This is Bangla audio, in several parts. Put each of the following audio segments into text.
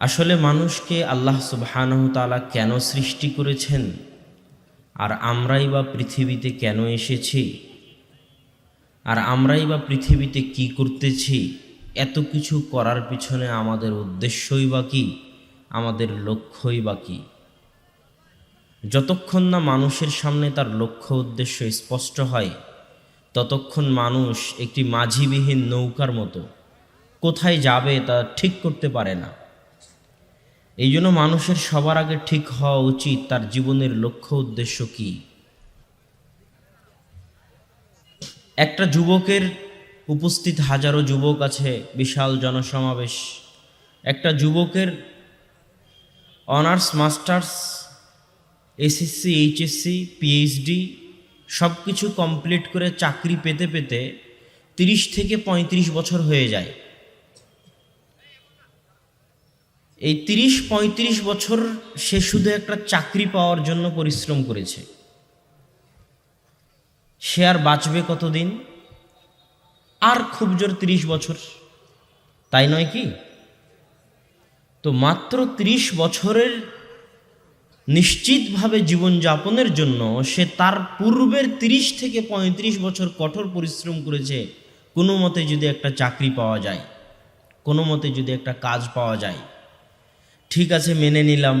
আসলে মানুষকে আল্লাহ সুবহানাহু তাআলা কেন সৃষ্টি করেছেন? আর আমরাই বা পৃথিবীতে কেন এসেছি? আর আমরাই বা পৃথিবীতে কি করতেছি? এত কিছু করার পিছনে আমাদের উদ্দেশ্যই বা কি? আমাদের লক্ষ্যই বা কি? যতক্ষণ না মানুষের সামনে তার লক্ষ্য উদ্দেশ্য স্পষ্ট হয়, ততক্ষণ মানুষ একটি মাঝিবিহীন নৌকার মতো কোথায় যাবে তা ঠিক করতে পারে না। এই জন্য মানুষের সবার আগে ঠিক হওয়া উচিত তার জীবনের লক্ষ্য উদ্দেশ্য কি? একটা যুবকের উপস্থিত হাজারো যুবক আছে, বিশাল জনসমাবেশ। একটা যুবকের honours, masters, SSC, HSC, PhD সব কিছু কমপ্লিট করে চাকরি পেতে পেতে তিরিশ থেকে পঁয়ত্রিশ বছর হয়ে যায়। এই তিরিশ পঁয়ত্রিশ বছর সে শুধু একটা চাকরি পাওয়ার জন্য পরিশ্রম করেছে। সে আর বাঁচবে কতদিন? আর খুব জোর তিরিশ বছর। তাই নয় কি? তো মাত্র তিরিশ বছরের নিশ্চিতভাবে জীবনযাপনের জন্য সে তার পূর্বের তিরিশ থেকে পঁয়ত্রিশ বছর কঠোর পরিশ্রম করেছে, কোনো মতে যদি একটা চাকরি পাওয়া যায়, কোনো মতে যদি একটা কাজ পাওয়া যায়। ঠিক আছে, মেনে নিলাম।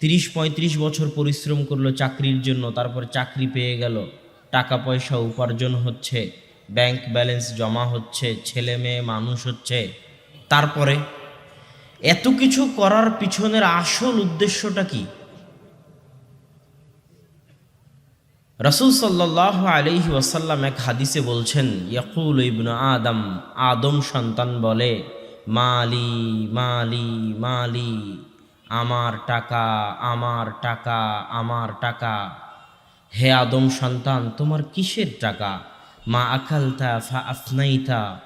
তিরিশ, পঁয়ত্রিশ বছর পরিশ্রম করল চাকরির জন্য, তারপর চাকরি পেয়ে গেল। টাকা পয়সা উপার্জন হচ্ছে ব্যাংক ব্যালেন্স জমা হচ্ছে, ছেলে মেয়ে মানুষ হচ্ছে। তারপরে এত কিছু করার পিছনের আসল উদ্দেশ্যটা কি? রসুল সাল্লাহ আলহি ওয়াসাল্লাম এক হাদিসে বলছেন, ইয়াকুল ইবনু আদম আদম সন্তান বলে মালি মালি মালি, আমার টাকা আমার টাকা আমার টাকা। হে আদম সন্তান, তোমার কিসের টাকা? মা আকালতা ফা আফনাইতা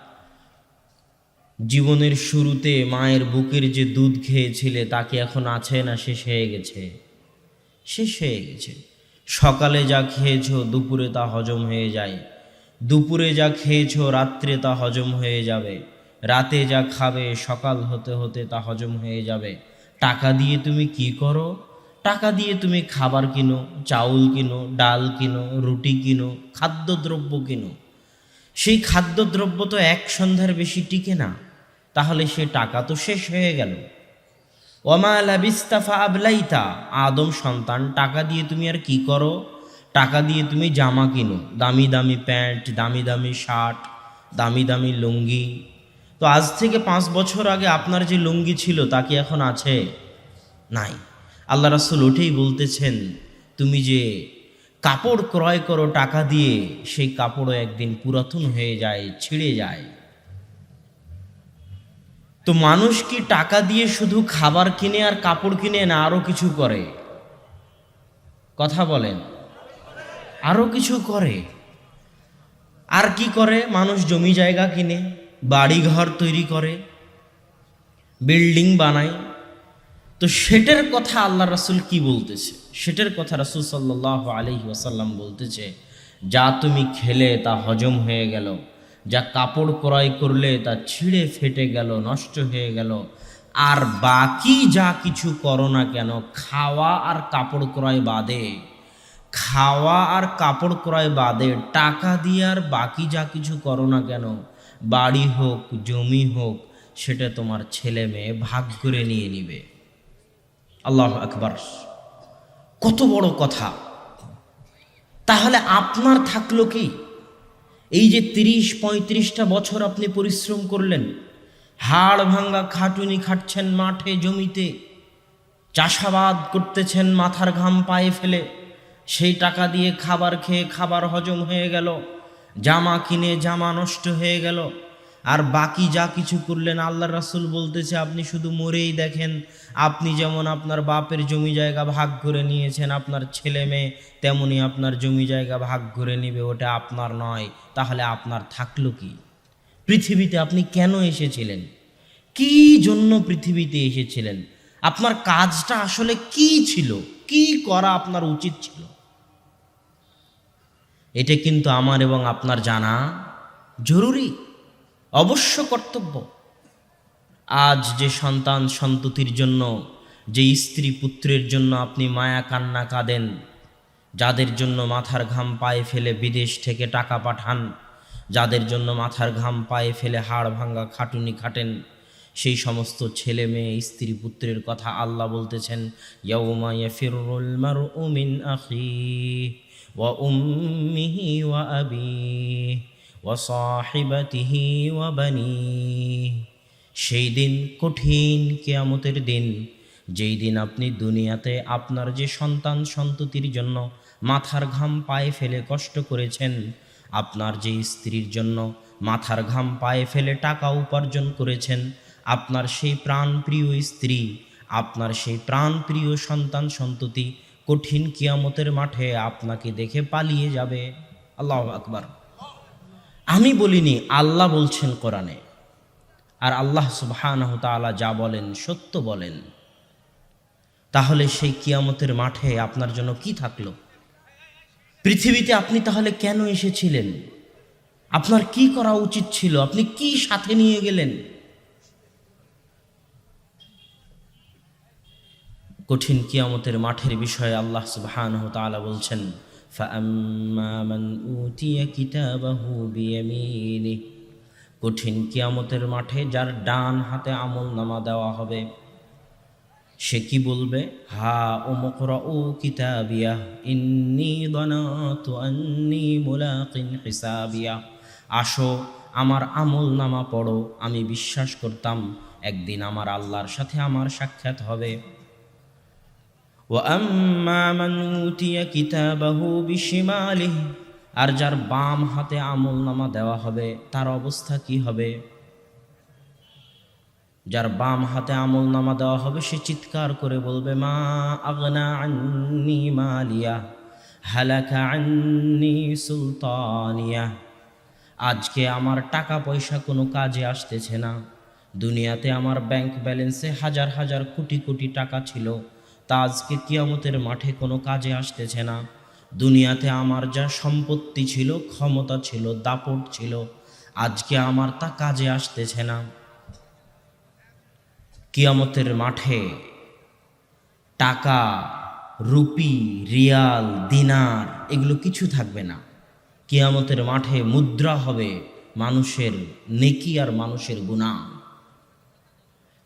জীবনের শুরুতে মায়ের বুকের যে দুধ খেয়েছিলে, তাকে এখন আছে না, শেষ হয়ে গেছে। শেষ হয়ে গেছে। সকালে যা খেয়েছো, দুপুরে তা হজম হয়ে যায়। দুপুরে যা খেয়েছো, রাত্রে তা হজম হয়ে যাবে। রাতে যা খাবে সকাল হতে হতে তা হজম হয়ে যাবে। টাকা দিয়ে তুমি কি করো? টাকা দিয়ে তুমি খাবার কিনো, চাউল কিনো, ডাল কিনো, রুটি কিনো, খাদ্যদ্রব্য কিনো। সেই খাদ্যদ্রব্য তো এক সন্ধ্যার বেশি টিকে না। তাহলে সে টাকা তো শেষ হয়ে গেল। ওমালা বিস্তাফা আবলাইতা। আদম সন্তান, টাকা দিয়ে তুমি আর কি করো? টাকা দিয়ে তুমি জামা কিনো। দামি দামি প্যান্ট, দামি দামি শার্ট, দামি দামি লুঙ্গি তো আজ থেকে পাঁচ বছর আগে আপনার যে লুঙ্গি ছিল, তা কি এখন আছে? নাই। আল্লাহ রাসুল ওঠেই বলতেছেন, তুমি যে কাপড় ক্রয় করো টাকা দিয়ে, সেই কাপড়ও একদিন পুরাতন হয়ে যায়, ছিঁড়ে যায়। তো মানুষ কি টাকা দিয়ে শুধু খাবার কিনে আর কাপড় কিনে না আরও কিছু করে? কথা বলেন। আরও কিছু করে। আর কি করে? মানুষ জমি জায়গা কিনে। বাড়ি ঘর তৈরি করে, বিল্ডিং বানায়। তো সেটার কথা আল্লাহ রাসুল কি বলতেছে? সেটার কথা রাসুল সাল্লাহ আলহি ওয়াসাল্লাম বলতেছে, যা তুমি খেলে তা হজম হয়ে গেল, যা কাপড় ক্রয় করলে তা ছিঁড়ে ফেটে গেল, নষ্ট হয়ে গেল। আর বাকি যা কিছু করো না কেন, খাওয়া আর কাপড় ক্রয় বাদে। খাওয়া আর কাপড় ক্রয় বাদে, টাকা দিয়ে আর বাকি যা কিছু করো না কেন বাড়ি হোক, জমি হোক, সেটা তোমার ছেলে মেয়ে ভাগ করে নিয়ে নিবে। আল্লাহ আকবর। কত বড় কথা। তাহলে আপনার থাকল কি? এই যে তিরিশ, পঁয়ত্রিশটা বছর আপনি পরিশ্রম করলেন, হাড় ভাঙ্গা খাটুনি খাটছেন মাঠে, জমিতে, চাষাবাদ করতেছেন মাথার ঘাম পায়ে ফেলে, সেই টাকা দিয়ে খাবার খেয়ে খাবার হজম হয়ে গেল জামা কিনে জামা নষ্ট হয়ে গেল। আর বাকি যা কিছু করলেন আল্লাহ রাসুল বলতেছে, আপনি শুধু মরেই দেখেন, আপনি যেমন আপনার বাপের জমি জায়গা ভাগ করে নিয়েছেন, আপনার ছেলে মেয়ে তেমনি আপনার জমি জায়গা ভাগ করে নিবে, ওটা আপনার নয়, তাহলে আপনার থাকল কি? পৃথিবীতে আপনি কেন এসেছিলেন? কি জন্য পৃথিবীতে এসেছিলেন? আপনার কাজটা আসলে কি ছিল? কি করা আপনার উচিত ছিল? এটা কিন্তু আমার এবং আপনার জানা জরুরি, অবশ্য কর্তব্য। আজ যে সন্তান সন্ততির জন্য, যে স্ত্রী পুত্রের জন্য আপনি মায়া কান্না কাঁদেন, যাদের জন্য মাথার ঘাম পায়ে ফেলে বিদেশ থেকে টাকা পাঠান, যাদের জন্য মাথার ঘাম পায়ে ফেলে হাড় ভাঙ্গা খাটুনি খাটেন, সেই সমস্ত ছেলে মেয়ে স্ত্রী পুত্রের কথা আল্লাহ বলতেছেন, ইয়াউমা ইয়াফিরুল মারউ মিন আখিহি। ওয়া আবিহি ওয়া সাহিবাতিহি সেই দিন কঠিন কেয়ামতের দিন, যেই দিন আপনি দুনিয়াতে আপনার যে সন্তান সন্ততির জন্য মাথার ঘাম পায়ে ফেলে কষ্ট করেছেন, আপনার যে স্ত্রীর জন্য মাথার ঘাম পায়ে ফেলে টাকা উপার্জন করেছেন, আপনার সেই প্রাণপ্রিয় স্ত্রী, আপনার সেই প্রাণপ্রিয় সন্তান সন্ততি কঠিন কিয়ামতের মাঠে আপনাকে দেখে পালিয়ে যাবে। আল্লাহ আকবার। আমি বলিনি, আল্লাহ বলছেন কোরআনে। আর আল্লাহ সুবহানাহু যা বলেন সত্য বলেন। তাহলে সেই কিয়ামতের মাঠে আপনার জন্য কি থাকল? পৃথিবীতে আপনি তাহলে কেন এসেছিলেন? আপনার কি করা উচিত ছিল? আপনি কি সাথে নিয়ে গেলেন? কঠিন কিয়ামতের মাঠের বিষয়ে আল্লাহ সুবহান তালা বলছেন কঠিন কিয়ামতের মাঠে যার ডান হাতে আমল নামা দেওয়া হবে, সে কি বলবে? হা ও ওমকর ও কিতাবিয়া আসো, আমার আমল নামা পড়ো, আমি বিশ্বাস করতাম একদিন আমার আল্লাহর সাথে আমার সাক্ষাৎ হবে। وأما من أوتي كتابه بشماله আর যার বাম হাতে আমল নামা দেওয়া হবে তার অবস্থা কি হবে যার বাম হাতে আমল নামা দেওয়া হবে সে চিৎকার করে বলবে মা আগনা আন্নি মালিয়া হালাকা আন্নি সুলতানিয়া আজকে আমার টাকা পয়সা কোনো কাজে আসতেছে না দুনিয়াতে আমার ব্যাংক ব্যালেন্সে হাজার হাজার কোটি কোটি টাকা ছিল তা আজকে কিয়ামতের মাঠে কোনো কাজে আসতেছে না। দুনিয়াতে আমার যা সম্পত্তি ছিল, ক্ষমতা ছিল, দাপট ছিল, আজকে আমার তা কাজে আসতেছে না। কিয়ামতের মাঠে টাকা, রুপি, রিয়াল, দিনার এগুলো কিছু থাকবে না। কিয়ামতের মাঠে মুদ্রা হবে মানুষের নেকি আর মানুষের গুণা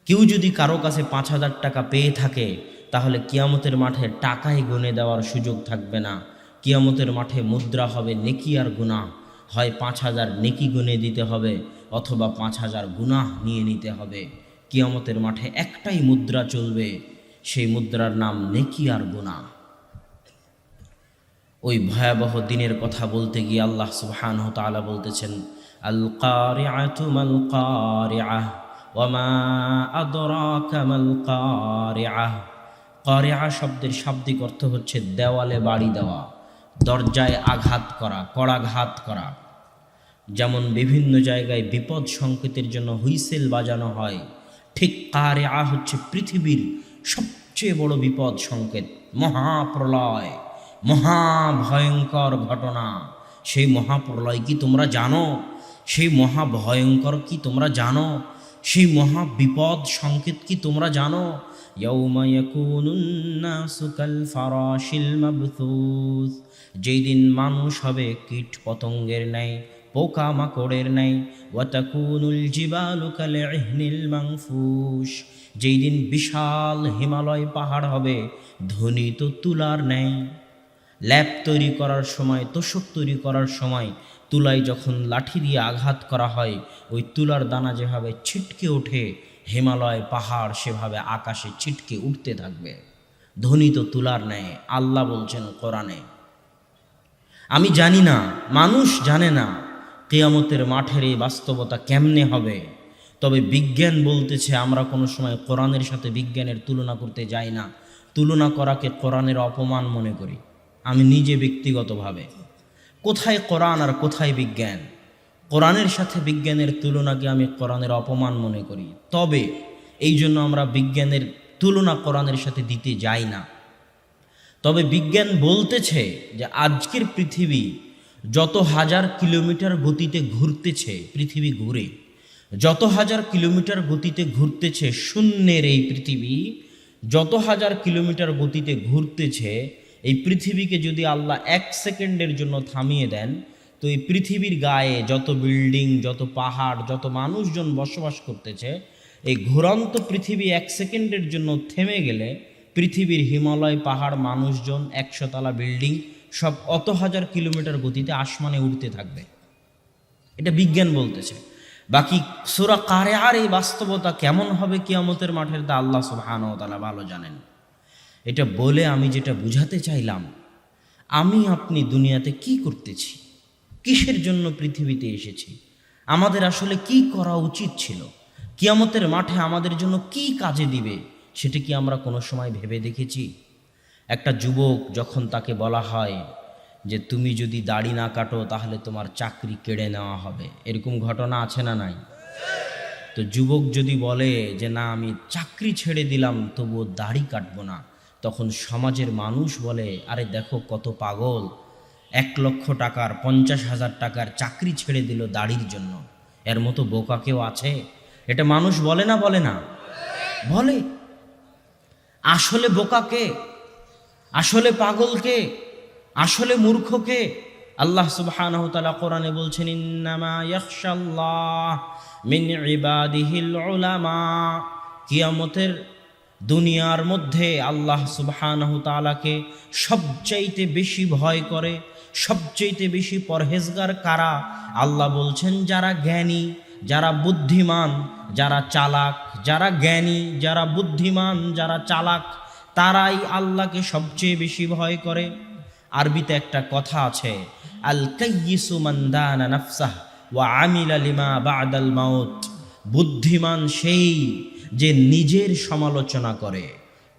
কেউ যদি কারও কাছে পাঁচ হাজার টাকা পেয়ে থাকে তাহলে কিয়ামতের মাঠে টাকাই গুনে দেওয়ার সুযোগ থাকবে না। কিয়ামতের মাঠে মুদ্রা হবে নেকি আর গুণা হয় পাঁচ হাজার নেকি গুনে দিতে হবে অথবা পাঁচ হাজার গুনাহ নিয়ে নিতে হবে। কিয়ামতের মাঠে একটাই মুদ্রা চলবে, সেই মুদ্রার নাম নেকি আর গুনাহ। ওই ভয়াবহ দিনের কথা বলতে গিয়ে আল্লাহ সুবহানাহু তাআলা বলতেছেন আল কারিআতু মাল কারিআহ ওয়ামা আদরাকা মাল কারিআহ কারিআ শব্দের শাব্দিক অর্থ হচ্ছে দেওয়ালে বাড়ি দেওয়া, দরজায় আঘাত করা, কড়াঘাত করা। যেমন বিভিন্ন জায়গায় বিপদ সংকেতের জন্য হুইসেল বাজানো হয়, ঠিক কারে আ হচ্ছে পৃথিবীর সবচেয়ে বড় বিপদ সংকেত, মহাপ্রলয়, মহাভয়ঙ্কর ঘটনা। সেই মহাপ্রলয় কি তোমরা জানো? সেই মহাভয়ঙ্কর কি তোমরা জানো? সেই মহা বিপদ সংকেত কি তোমরা জানো? يوم يكون الناس كالفراش المبثوث যেই দিন মানুষ হবে কীট পতঙ্গের ন্যায় পোকা মাকড়ের ন্যায় ওয়াতাকুনুল জিবালু কাল ইহনিল মাংফুস যেই দিন বিশাল হিমালয় পাহাড় হবে ধ্বনিত তুলার ন্যায় ল্যাপ তৈরি করার সময় তোষক তৈরি করার সময় তুলায় যখন লাঠি দিয়ে আঘাত করা হয় ওই তুলার দানা যেভাবে ছিটকে ওঠে হিমালয়, পাহাড় সেভাবে আকাশে ছিটকে উঠতে থাকবে। ধ্বনিত তুলার ন্যায়, আল্লাহ বলছেন কোরআনে। আমি জানি না, মানুষ জানে না, কেয়ামতের মাঠের এই বাস্তবতা কেমনে হবে। তবে বিজ্ঞান বলতেছে, আমরা কোনো সময় কোরআনের সাথে বিজ্ঞানের তুলনা করতে যাই না। তুলনা করাকে কোরআনের অপমান মনে করি। আমি নিজে ব্যক্তিগতভাবে। কোথায় কোরআন আর কোথায় বিজ্ঞান? কোরআনের সাথে বিজ্ঞানের তুলনাকে আমি কোরআনের অপমান মনে করি। তবে এই জন্য আমরা বিজ্ঞানের তুলনা কোরআনের সাথে দিতে যাই না। তবে বিজ্ঞান বলতেছে যে আজকের পৃথিবী যত হাজার কিলোমিটার গতিতে ঘুরতেছে পৃথিবী ঘুরে, যত হাজার কিলোমিটার গতিতে ঘুরতেছে শূন্যের এই পৃথিবী, যত হাজার কিলোমিটার গতিতে ঘুরতেছে এই পৃথিবীকে যদি আল্লাহ এক সেকেন্ডের জন্য থামিয়ে দেন তো এই পৃথিবীর গায়ে যত বিল্ডিং, যত পাহাড়, যত মানুষজন বসবাস করতেছে, এই ঘুরন্ত পৃথিবী এক সেকেন্ডের জন্য থেমে গেলে পৃথিবীর হিমালয় পাহাড় মানুষজন একশোতলা বিল্ডিং, সব অত হাজার কিলোমিটার গতিতে আসমানে উঠতে থাকবে। এটা বিজ্ঞান বলতেছে। বাকি সুরা কারে আর এই বাস্তবতা কেমন হবে কিয়ামতের মাঠের তা আল্লাহ তাআলা ভালো জানেন। এটা বলে আমি যেটা বুঝাতে চাইলাম, আমি আপনি দুনিয়াতে কি করতেছি? কিসের জন্য পৃথিবীতে এসেছি? আমাদের আসলে কি করা উচিত ছিল? কিয়ামতের মাঠে আমাদের জন্য কি কাজে দিবে, সেটা কি আমরা কোনো সময় ভেবে দেখেছি? একটা যুবক যখন তাকে বলা হয় যে, তুমি যদি দাড়ি না কাটো, তাহলে তোমার চাকরি কেড়ে নেওয়া হবে। এরকম ঘটনা আছে না নাই? তো যুবক যদি বলে যে, না, আমি চাকরি ছেড়ে দিলাম, তবুও দাড়ি কাটবো না। তখন সমাজের মানুষ বলে, আরে দেখো কত পাগল এক লক্ষ টাকার, পঞ্চাশ হাজার টাকার চাকরি ছেড়ে দিল দাড়ির জন্য। এর মতো বোকা কেউ আছে? এটা মানুষ বলে না বলে না? বলে। আসলে বোকাকে আসলে পাগলকে আসলে মূর্খকে আল্লাহ সুবহানাহু তাআলা কোরআনে বলছেন, ইন্নামা ইয়াখশাল্লাহ মিন কিয়ামতের দুনিয়ার মধ্যে আল্লাহ সুবহানাহু সবচাইতে বেশি ভয় করে সবচাইতে বেশি পরহেজগার কারা? আল্লাহ বলছেন, যারা জ্ঞানী, যারা বুদ্ধিমান, যারা চালাক, যারা জ্ঞানী, যারা বুদ্ধিমান, যারা চালাক, তারাই আল্লাহকে সবচেয়ে বেশি ভয় করে। আরবিতে একটা কথা আছে আল কাইয়িসু মান দানা নাফসাহ ওয়া আমিলা লিমা বাদাল মাউত। বুদ্ধিমান সেই যে নিজের সমালোচনা করে,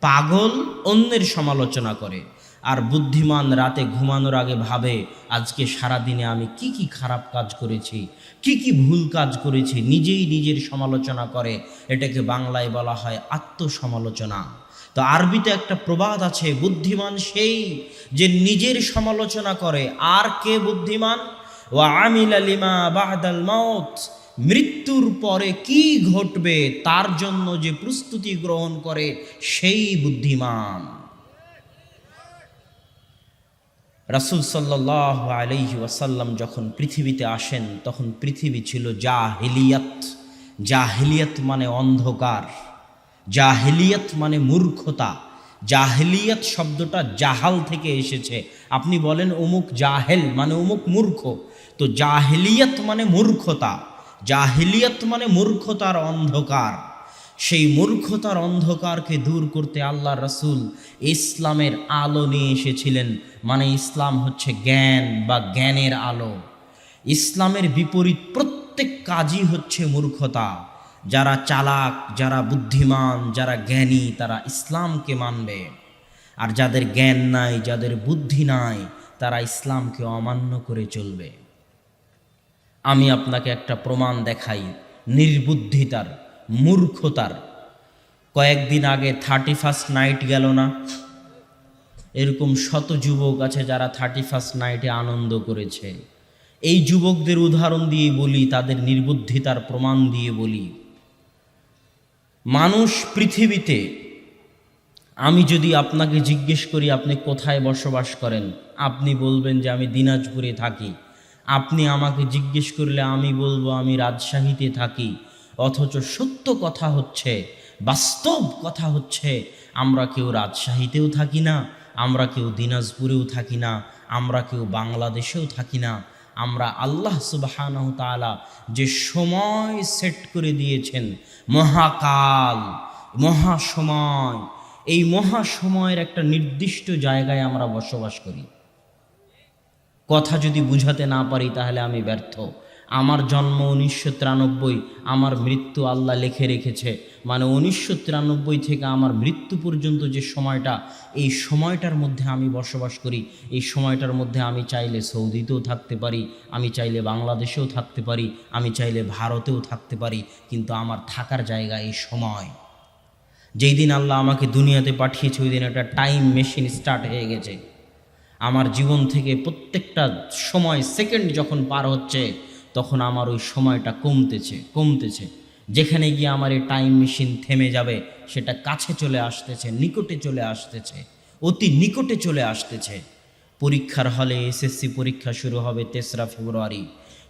পাগল অন্যের সমালোচনা করে। আর বুদ্ধিমান রাতে ঘুমানোর আগে ভাবে, আজকে সারা দিনে আমি কি কি খারাপ কাজ করেছি, কি কি ভুল কাজ করেছি, নিজেই নিজের সমালোচনা করে, এটাকে বাংলায় বলা হয় আত্মসমালোচনা। তো আরবিতে একটা প্রবাদ আছে, বুদ্ধিমান সেই যে নিজের সমালোচনা করে, আর কে বুদ্ধিমান? ও আমিল আলিমা বাহাদাল মাউত, মৃত্যুর পরে কি ঘটবে, তার জন্য যে প্রস্তুতি গ্রহণ করে, সেই বুদ্ধিমান। রাসুল সাল্লাহ আলাইহি ওয়াসাল্লাম যখন পৃথিবীতে আসেন, তখন পৃথিবী ছিল জাহিলিয়াত। জাহিলিয়াত মানে অন্ধকার। জাহিলিয়াত মানে মূর্খতা। জাহেলিয়াত শব্দটা জাহাল থেকে এসেছে। আপনি বলেন অমুক জাহেল মানে অমুক মূর্খ। তো জাহেলিয়াত মানে মূর্খতা। জাহিলিয়াত মানে মূর্খতার অন্ধকার। সেই মূর্খতার অন্ধকারকে দূর করতে আল্লাহ রসুল ইসলামের আলো নিয়ে এসেছিলেন। মানে ইসলাম হচ্ছে জ্ঞান বা জ্ঞানের আলো। ইসলামের বিপরীত প্রত্যেক কাজই হচ্ছে মূর্খতা। যারা চালাক, যারা বুদ্ধিমান, যারা জ্ঞানী, তারা ইসলামকে মানবে। আর যাদের জ্ঞান নাই, যাদের বুদ্ধি নাই, তারা ইসলামকে অমান্য করে চলবে। আমি আপনাকে একটা প্রমাণ দেখাই, নির্বুদ্ধিতার। মূর্খতার। কয়েকদিন আগে থার্টি ফার্স্ট নাইট গেল না। এরকম শত যুবক আছে যারা থার্টি ফার্স্ট নাইটে আনন্দ করেছে। এই যুবকদের উদাহরণ দিয়ে বলি, তাদের নির্বুদ্ধিতার প্রমাণ দিয়ে বলি। মানুষ পৃথিবীতে, আমি যদি আপনাকে জিজ্ঞেস করি, আপনি কোথায় বসবাস করেন? আপনি বলবেন যে আমি দিনাজপুরে থাকি। আপনি আমাকে জিজ্ঞেস করলে আমি বলব, আমি রাজশাহীতে থাকি। অথচ সত্য কথা হচ্ছে, বাস্তব কথা হচ্ছে, আমরা কেউ রাজশাহীতেও থাকি না, আমরা কেউ দিনাজপুরেও থাকি না, আমরা কেউ বাংলাদেশেও থাকি না, আমরা আল্লাহ তালা যে সময় সেট করে দিয়েছেন, মহাকাল, মহাসময়, এই মহাসময়ের একটা নির্দিষ্ট জায়গায় আমরা বসবাস করি। কথা যদি বুঝাতে না পারি তাহলে আমি ব্যর্থ। আমার জন্ম উনিশশো তিরানব্বই, আমার মৃত্যু আল্লাহ লিখে রেখেছে। মানে উনিশশো তিরানব্বই থেকে আমার মৃত্যু পর্যন্ত যে সময়টা, এই সময়টার মধ্যে আমি বসবাস করি, এই সময়টার মধ্যে আমি চাইলে সৌদিতেও থাকতে পারি, আমি চাইলে বাংলাদেশেও থাকতে পারি, আমি চাইলে ভারতেও থাকতে পারি, কিন্তু আমার থাকার জায়গা এই সময়। যেই দিন আল্লাহ আমাকে দুনিয়াতে পাঠিয়েছে, ওই দিন একটা টাইম মেশিন স্টার্ট হয়ে গেছে। আমার জীবন থেকে প্রত্যেকটা সময় সেকেন্ড যখন পার হচ্ছে তখন আমার ওই সময়টা কমতেছে কমতেছে। যেখানে গিয়ে আমার এই টাইম মেশিন থেমে যাবে, সেটা কাছে চলে আসতেছে, নিকটে চলে আসতেছে, অতি নিকটে চলে আসতেছে। পরীক্ষার হলে এসএসসি পরীক্ষা শুরু হবে তেসরা ফেব্রুয়ারি।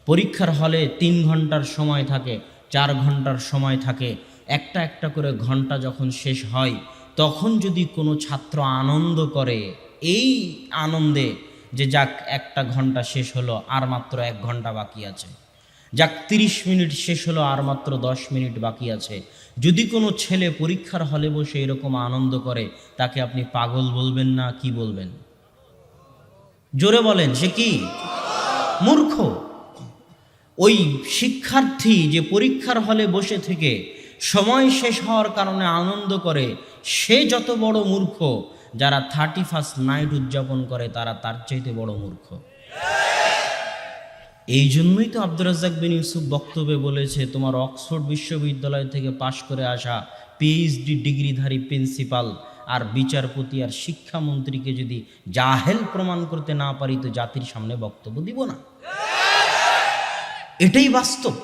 পরীক্ষার হলে তিন ঘণ্টার সময় থাকে, চার ঘণ্টার সময় থাকে। একটা একটা করে ঘণ্টা যখন শেষ হয়, তখন যদি কোনো ছাত্র আনন্দ করে, এই আনন্দে যে যাক, একটা ঘণ্টা শেষ হলো, আর মাত্র এক ঘণ্টা বাকি আছে। যাক, তিরিশ মিনিট শেষ হলো, আর মাত্র দশ মিনিট বাকি আছে। যদি কোনো ছেলে পরীক্ষার হলে বসে এরকম আনন্দ করে, তাকে আপনি পাগল বলবেন না, কি বলবেন? জোরে বলেন, সে কি? মূর্খ। ওই শিক্ষার্থী যে পরীক্ষার হলে বসে থেকে সময় শেষ হওয়ার কারণে আনন্দ করে, সে যত বড় মূর্খ যারা থার্টি ফার্স্ট নাইট উদযাপন করে, তারা তার চাইতে বড় মূর্খ। এই জন্যই তো আব্দুর রাজ্জাক বিন ইউসুফ বক্তব্যে বলেছে, তোমার অক্সফোর্ড বিশ্ববিদ্যালয় থেকে পাশ করে আসা পিএইচডি ডিগ্রিধারী প্রিন্সিপাল আর বিচারপতি আর শিক্ষামন্ত্রীকে যদি জাহেল প্রমাণ করতে না পারি, তো জাতির সামনে বক্তব্য দিব না। এটাই বাস্তব।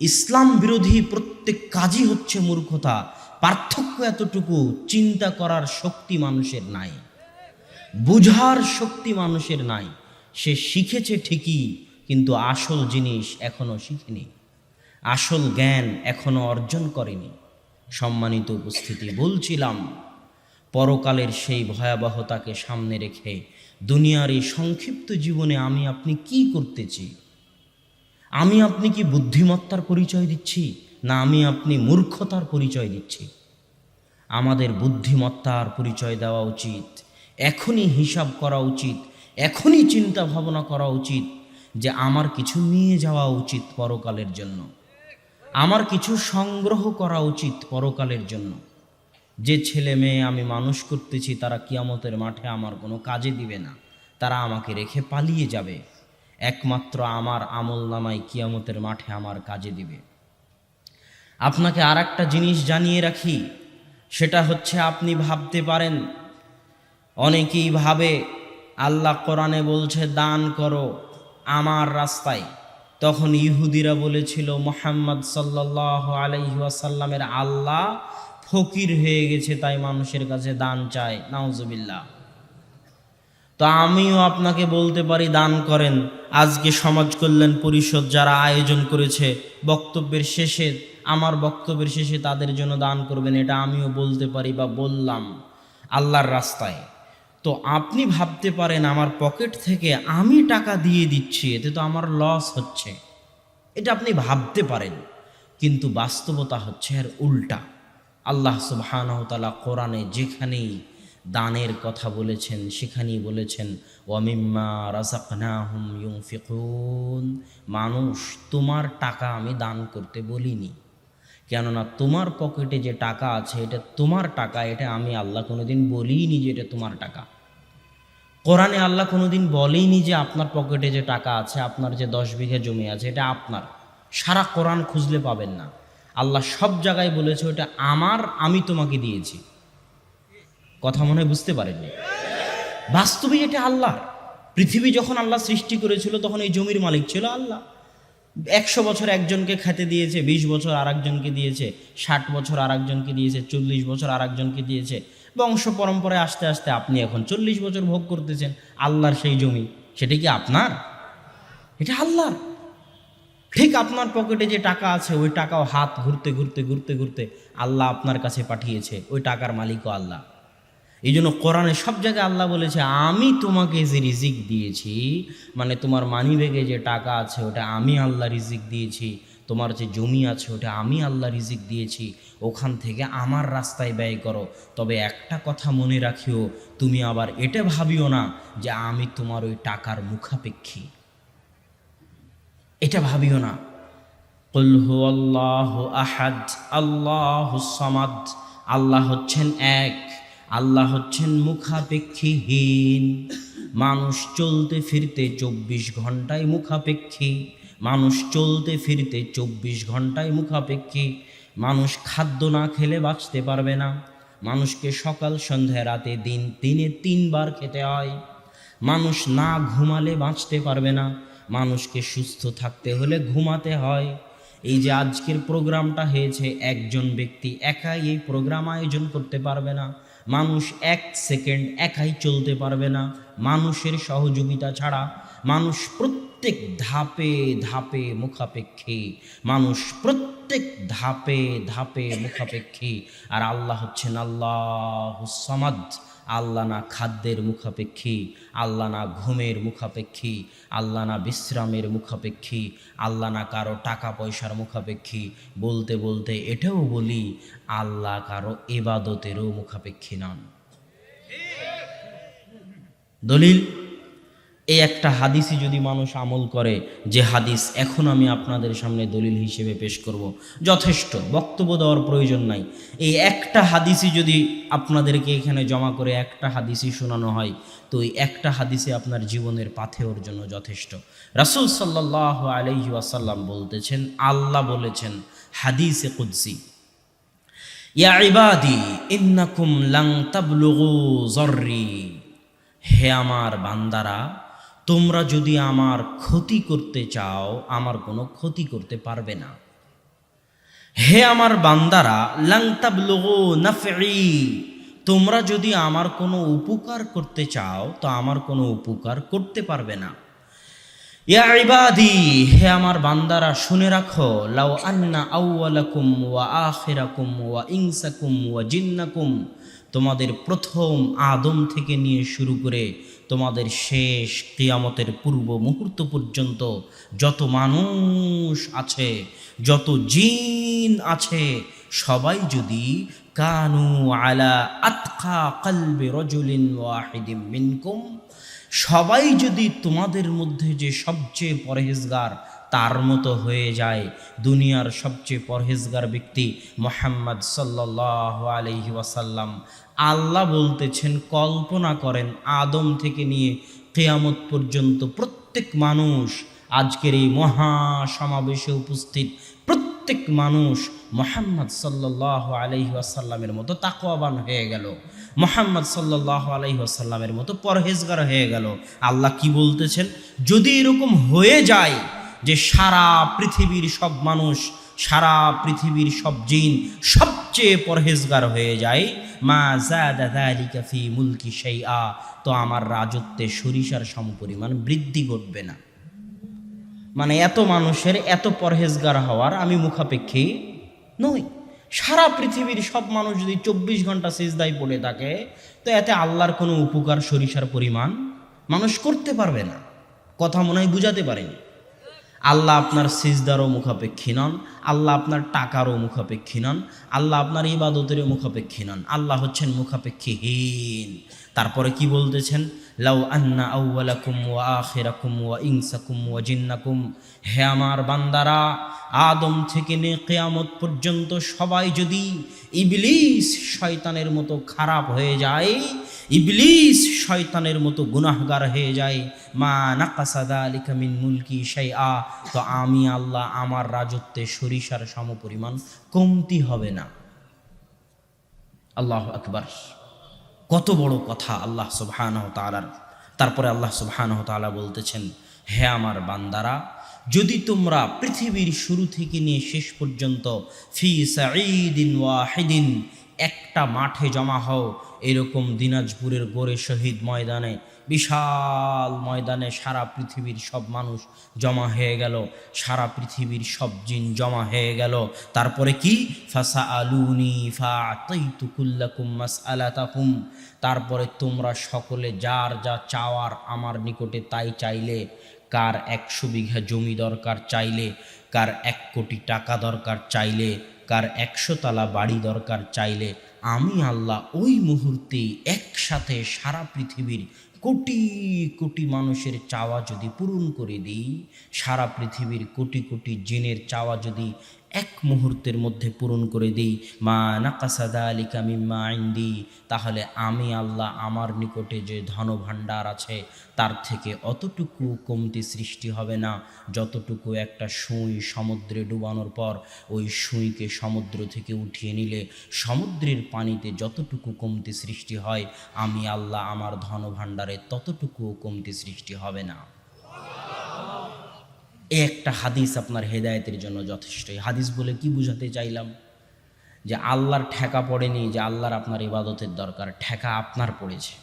ইসলাম বিরোধী প্রত্যেক কাজই হচ্ছে মূর্খতা। পার্থক্য এতটুকু, চিন্তা করার শক্তি মানুষের নাই। বুঝার শক্তি মানুষের নাই। সে শিখেছে ঠিকই, কিন্তু আসল জিনিস এখনও শিখেনি। আসল জ্ঞান এখনও অর্জন করেনি। সম্মানিত উপস্থিতি, বলছিলাম, পরকালের সেই ভয়াবহতাকে সামনে রেখে দুনিয়ার এই সংক্ষিপ্ত জীবনে আমি আপনি কি করতেছি? আমি আপনি কি বুদ্ধিমত্তার পরিচয় দিচ্ছি? না আমি আপনি মূর্খতার পরিচয় দিচ্ছি। আমাদের বুদ্ধিমত্তার পরিচয় দেওয়া উচিত। এখনই হিসাব করা উচিত। এখনই চিন্তা ভাবনা করা উচিত যে আমার কিছু নিয়ে যাওয়া উচিত পরকালের জন্য। আমার কিছু সংগ্রহ করা উচিত পরকালের জন্য। যে ছেলে মেয়ে আমি মানুষ করতেছি, তারা কিয়ামতের মাঠে আমার কোনো কাজে দিবে না। তারা আমাকে রেখে পালিয়ে যাবে। একমাত্র আমার আমল নামাই কিয়ামতের মাঠে আমার কাজে দিবে। আপনাকে আর একটা জিনিস জানিয়ে রাখি, সেটা হচ্ছে আপনি ভাবতে পারেন, অনেকেই ভাবে, আল্লাহ কোরআনে বলছে, দান করো আমার রাস্তায়। তখন ইহুদিরা বলেছিল, মোহাম্মদ সাল্লাহ আলাইসাল্লামের আল্লাহ ফকির হয়ে গেছে, তাই মানুষের কাছে দান চায়। নাউজুবিল্লাহ। তো আমিও আপনাকে বলতে পারি, দান করেন। আজকে সমাজ কল্যাণ পরিষদ যারা আয়োজন করেছে, বক্তব্যের শেষে আমার বক্তব্যের শেষে তাদের জন্য দান করবেন, এটা আমিও বলতে পারি বা বললাম আল্লাহর রাস্তায়। তো আপনি ভাবতে পারেন আমার পকেট থেকে আমি টাকা দিয়ে দিচ্ছি, এতে তো আমার লস হচ্ছে। এটা আপনি ভাবতে পারেন, কিন্তু বাস্তবতা হচ্ছে আর উল্টা। আল্লাহ সুবাহানহতালা কোরআনে যেখানেই দানের কথা বলেছেন, সেখানেই বলেছেন ওয়ামিম্মা রাজাকনাহুম ইউনফিকুন। মানুষ, তোমার টাকা আমি দান করতে বলিনি। কেননা তোমার পকেটে যে টাকা আছে, এটা তোমার টাকা, এটা আমি আল্লাহ কোনোদিন বলিনি যে এটা তোমার টাকা। কোরআনে আল্লাহ কোনোদিন বলেইনি যে আপনার পকেটে যে টাকা আছে, আপনার যে দশ বিঘা জমি আছে, এটা আপনার। সারা কোরআন খুঁজলে পাবেন না। আল্লাহ সব জায়গায় বলেছে, ওটা আমার, আমি তোমাকে দিয়েছি। কথা মনে হয় বুঝতে পারেননি? বাস্তবে এটা আল্লাহর। পৃথিবী যখন আল্লাহ সৃষ্টি করেছিল, তখন এই জমির মালিক ছিল আল্লাহ। একশো বছর একজনকে খেতে দিয়েছে, বিশ বছর আর একজনকে দিয়েছে, ষাট বছর আর একজনকে দিয়েছে, চল্লিশ বছর আর একজনকে দিয়েছে। বংশ পরম্পরায় আস্তে আস্তে আপনি এখন চল্লিশ বছর ভোগ করতেছেন, আল্লাহর সেই জমি, সেটা কি আপনার? এটা আল্লাহর। ঠিক আপনার পকেটে যে টাকা আছে, ওই টাকাও হাত ঘুরতে ঘুরতে ঘুরতে ঘুরতে আল্লাহ আপনার কাছে পাঠিয়েছে, ওই টাকার মালিকও আল্লাহ। এই জন্য কোরআনে সব জায়গায় আল্লাহ বলেছে, আমি তোমাকে যে রিজিক দিয়েছি মানে তোমার মানি ব্যাগে যে টাকা আছে, ওটা আমি আল্লাহ রিজিক দিয়েছি, তোমার যে জমি আছে, ওটা আমি আল্লাহ রিজিক দিয়েছি, ওখান থেকে আমার রাস্তায় ব্যয় করো। তবে একটা কথা মনে রাখিও, তুমি আবার এটা ভাবিও না যে আমি তোমার ওই টাকার মুখাপেক্ষী। এটা ভাবিও না। কলহু আল্লাহ আহাদ, আল্লাহ সামাদ, আল্লাহ হচ্ছেন এক। আল্লাহ হচ্ছেন মুখাপেক্ষীহীন। মানুষ চলতে ফিরতে চব্বিশ ঘন্টায় মুখাপেক্ষী। মানুষ চলতে ফিরতে চব্বিশ ঘন্টায় মুখাপেক্ষী। মানুষ খাদ্য না খেলে বাঁচতে পারবে না। মানুষকে সকাল, সন্ধ্যা, রাতে, দিন, দিনে তিনবার খেতে হয়। মানুষ না ঘুমালে বাঁচতে পারবে না। মানুষকে সুস্থ থাকতে হলে ঘুমাতে হয়। এই যে আজকের প্রোগ্রামটা হয়েছে, একজন ব্যক্তি একাই এই প্রোগ্রাম আয়োজন করতে পারবে না। মানুষ এক সেকেন্ড একাই চলতে পারবে না। মানুষের সহযোগিতা ছাড়া মানুষ প্রত্যেক ধাপে ধাপে মুখাপেক্ষী। মানুষ প্রত্যেক ধাপে ধাপে মুখাপেক্ষী। আর আল্লাহ হচ্ছেন আল্লাহ সমাদ। আল্লাহ না খাদ্যের মুখাপেক্ষী, আল্লাহ না ঘুমের মুখাপেক্ষী, আল্লাহ না বিশ্রামের মুখাপেক্ষী, আল্লাহ না কারও টাকা পয়সার মুখাপেক্ষী। বলতে বলতে এটাও বলি, আল্লাহ কারও এবাদতেরও মুখাপেক্ষী নন। দলিল? এই একটা হাদিসই যদি মানুষ আমল করে, যে হাদিস এখন আমি আপনাদের সামনে দলিল হিসেবে পেশ করব। যথেষ্ট, বক্তব্য দেওয়ার প্রয়োজন নাই। এই একটা হাদিসই যদি আপনাদেরকে এখানে জমা করে একটা হাদিসই শোনানো হয়, তো এই একটা হাদিসে আপনার জীবনের পাথেওর জন্য যথেষ্ট। রাসুল সাল্লাহ আলহি আসাল্লাম বলতেছেন, আল্লাহ বলেছেন, হাদিসে কুদ্সি হে আমার বান্দারা তোমরা যদি আমার ক্ষতি করতে চাও, আমার কোনো ক্ষতি করতে পারবে না। হে আমার বান্দারা লাংতাবলুগু নাফি তোমরা যদি আমার কোনো উপকার করতে চাও, তো আমার কোনো উপকার করতে পারবে না। ইয়া হে আমার বান্দারা, শুনে রাখো, লাউ আন্না আউয়ালাকুম ওয়া আখিরাকুম ওয়া ইনসাকুম ওয়া জিন্নাকুম তোমাদের প্রথম আদম থেকে নিয়ে শুরু করে তোমাদের শেষ কিয়ামতের পূর্ব মুহূর্ত পর্যন্ত যত মানুষ আছে, যত জিন আছে, সবাই যদি কানু আলা আতকা কালবে রজুলিন ওয়াহিদিম মিনকুম, সবাই যদি তোমাদের মধ্যে যে সবচেয়ে পরহেজগার তার মতো হয়ে যায় দুনিয়ার সবচেয়ে পরহেজগার ব্যক্তি মোহাম্মদ সাল্লাহ আলহি ওয়াসাল্লাম। আল্লাহ বলতেছেন, কল্পনা করেন আদম থেকে নিয়ে কেয়ামত পর্যন্ত প্রত্যেক মানুষ, আজকের এই মহা সমাবেশে উপস্থিত প্রত্যেক মানুষ মোহাম্মদ সাল্লাহ আলহি আসাল্লামের মতো তাকওয়াবান হয়ে গেল। মোহাম্মদ সাল্লাহ আলহি আসাল্লামের মতো পরহেজগার হয়ে গেল। আল্লাহ কি বলতেছেন? যদি এরকম হয়ে যায় যে সারা পৃথিবীর সব মানুষ, সারা পৃথিবীর সব জিন সবচেয়ে পরহেজগার হয়ে যায়। মা জাদা ফি মুলকি সেই আ তো আমার রাজত্বে সরিষার সমপরিমাণ বৃদ্ধি ঘটবে না। মানে এত মানুষের এত পরহেজগার হওয়ার আমি মুখাপেক্ষী নই। সারা পৃথিবীর সব মানুষ যদি চব্বিশ ঘণ্টা সিজদায় পড়ে থাকে, তো এতে আল্লাহর কোনো উপকার সরিষার পরিমাণ মানুষ করতে পারবে না। কথা মনে হয় বুঝাতে পারেনি। আল্লাহ আপনার সিজদারও মুখাপেক্ষী নন, আল্লাহ আপনার টাকারও মুখাপেক্ষী নন, আল্লাহ আপনার ইবাদতেরও মুখাপেক্ষী নন। আল্লাহ হচ্ছেন মুখাপেক্ষীহীন। তারপরে কি বলতেছেন? লাউ আন্না আউ্লাকুম ওয়া আখিরাকুম ওয়া ইনসাকুম ওয়া জিন্নাকুম। হে আমার বান্দারা, আদম থেকে নিয়ে কেয়ামত পর্যন্ত সবাই যদি ইবলিস শয়তানের মতো খারাপ হয়ে যায়, ইবলিস শয়তানের মতো গুনাহগার হয়ে যায়, মা নাকাসাদা আলিকা মিন মুলকি সেই আ তো আমি আল্লাহ আমার রাজত্বে সরিষার সমপরিমাণ কমতি হবে না। আল্লাহ আকবার। কত বড় কথা আল্লাহ সুবহানাহ তালার তারপরে আল্লাহ সুবহানাহ তালা বলতেছেন, হে আমার বান্দারা, যদি তোমরা পৃথিবীর শুরু থেকে নিয়ে শেষ পর্যন্ত ফি সাঈদিন ওয়াহিদিন একটা মাঠে জমা হও, এরকম দিনাজপুরের গোরে শহীদ ময়দানে বিশাল ময়দানে সারা পৃথিবীর সব মানুষ জমা হয়ে গেল, সারা পৃথিবীর সব জিন জমা হয়ে গেল। তারপরে কি? ফাসা আলুনি ফা তারপরে তোমরা সকলে যার যা চাওয়ার আমার নিকটে তাই চাইলে, কার একশো বিঘা জমি দরকার চাইলে, কার এক কোটি টাকা দরকার চাইলে, কার একশো তালা বাড়ি দরকার চাইলে, আমি আল্লাহ ওই মুহূর্তেই একসাথে সারা পৃথিবীর কোটি কোটি মানুষের চাওয়া যদি পূরণ করে দিই, সারা পৃথিবীর কোটি কোটি জিনের চাওয়া যদি এক মুহূর্তের মধ্যে পূরণ করে দিই। মা নাকাসাদা আলিকা মিম্মা আইন্দি তাহলে আমি আল্লাহ আমার নিকটে যে ধন ভাণ্ডার আছে, তার থেকে অতটুকু কমতি সৃষ্টি হবে না। যতটুকু একটা সুই সমুদ্রে ডুবানোর পর, ওই সুইকে সমুদ্র থেকে উঠিয়ে নিলে সমুদ্রের পানিতে যতটুকু কমতি সৃষ্টি হয়, আমি আল্লাহ আমার ধন ভাণ্ডারে ততটুকু কমতি সৃষ্টি হবে না। একটা হাদিস আপনার হেদায়তের জন্য যথেষ্ট। এই হাদিস বলে কি বুঝাতে চাইলাম? যে আল্লাহর ঠেকা পড়েনি, যে আল্লাহর আপনার ইবাদতের দরকার, ঠেকা আপনার পড়েছে।